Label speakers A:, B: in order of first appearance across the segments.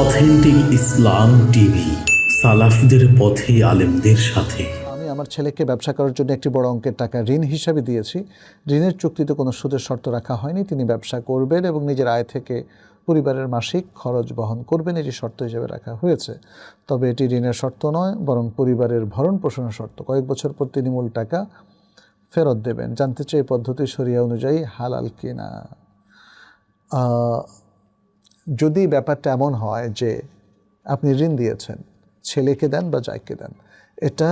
A: Authentic ইসলাম TV, সালাফদের পথে আলেমদের সাথে।
B: আমি আমার ছেলেকে ব্যবসা করার জন্য একটি বড় অঙ্কের টাকা ঋণ হিসাবে দিয়েছি। ঋণের চুক্তিতে কোনো সুদের শর্ত রাখা হয়নি। তিনি ব্যবসা করবেন এবং নিজের আয় থেকে পরিবারের মাসিক খরচ বহন করবেন। এটি শর্ত হিসেবে রাখা হয়েছে। তবে এটি ঋণের শর্ত নয়, বরং পরিবারের ভরণ পোষণের শর্ত। কয়েক বছর পর তিনি মূল টাকা ফেরত দেবেন। জানতে চাই পদ্ধতি সরিয়া অনুযায়ী হালাল কিনা। যদি ব্যাপারটা এমন হয় যে আপনি ঋণ দিয়েছেন, ছেলেকে দেন বা যাইকে দেন, এটা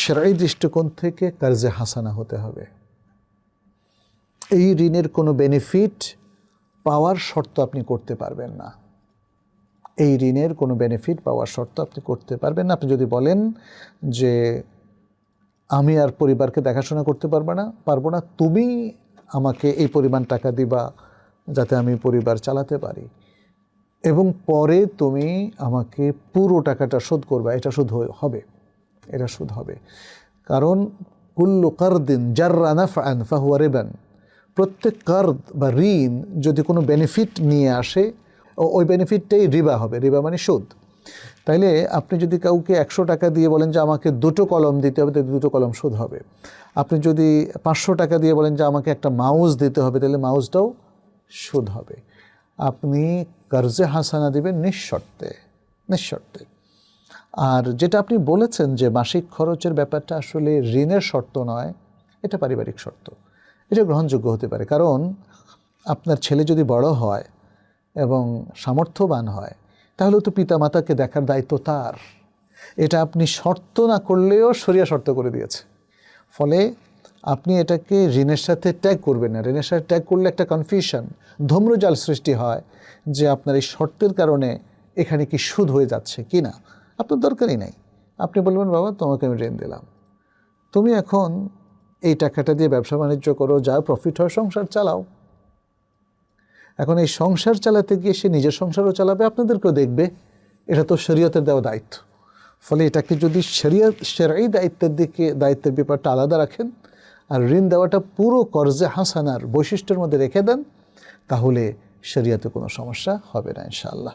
B: সেরাই দৃষ্টিকোণ থেকে কার্জে হাসানা হতে হবে। এই ঋণের কোনো বেনিফিট পাওয়ার শর্ত আপনি করতে পারবেন না। এই ঋণের কোনো বেনিফিট পাওয়ার শর্ত আপনি করতে পারবেন না। আপনি যদি বলেন যে আমি আর পরিবারকে দেখাশোনা করতে পারব না পারব না, তুমি আমাকে এই পরিমাণ টাকা দিবা যাতে আমি পরিবার চালাতে পারি। এবং পরে তুমি আমাকে পুরো টাকাটা শোধ করবে, এটা শোধ হবে, এটা শোধ হবে। কারণ কুল্লু কারদিন যার রানাফান ফাহুয়া রেবেন। প্রত্যেক কার্দ বা ঋণ যদি কোনো বেনিফিট নিয়ে আসে ওই বেনিফিটটাই রিবা হবে, রিবা মানে সুদ তাইলে আপনি যদি কাউকে একশো টাকা দিয়ে বলেন যে আমাকে দুটো কলম দিতে হবে, তাহলে দুটো কলম সুদ হবে। আপনি যদি পাঁচশো টাকা দিয়ে বলেন যে আমাকে একটা মাউস দিতে হবে, তাহলে মাউসটাও সুদ হবে। আপনি কার্জে হাসানা দিবেন নিঃশর্তে নিঃশর্তে। আর যেটা আপনি বলেছেন যে মাসিক খরচের ব্যাপারটা আসলে ঋণের শর্ত নয়, এটা পারিবারিক শর্ত। এটা গ্রহণযোগ্য হতে পারে। কারণ আপনার ছেলে যদি বড় হয় এবং সামর্থ্যবান হয়, তাহলে তো পিতামাতাকে দেখার দায়িত্ব তার। এটা আপনি শর্ত না করলেও সরিয়া শর্ত করে দিয়েছে। ফলে আপনি এটাকে ঋণের সাথে ট্যাগ করবেন না। ঋণের সাথে ট্যাগ করলে একটা কনফিউশন ধূম্রজাল সৃষ্টি হয় যে আপনার এই শর্তের কারণে এখানে কি সুদ হয়ে যাচ্ছে কি না। আপনার দরকারই নাই। আপনি বলবেন, বাবা, তোমাকে আমি ঋণ দিলাম। তুমি এখন এই টাকাটা দিয়ে ব্যবসা বাণিজ্য করো, যা প্রফিট হয়, সংসার চালাও। এখন এই সংসার চালাতে গিয়ে সে নিজের সংসারও চালাবে, আপনাদেরকেও দেখবে। এটা তো শরীয়তের দেওয়া দায়িত্ব। ফলে এটাকে যদি শরিয়া সেরাই দায়িত্বের দিকে, দায়িত্বের ব্যাপারটা আলাদা রাখেন আর ঋণ দেওয়াটা পুরো কর্জে হাসানার বৈশিষ্ট্যের মধ্যে রেখে দেন, তাহলে শরিয়াতে কোনো সমস্যা হবে না, ইনশাআল্লাহ।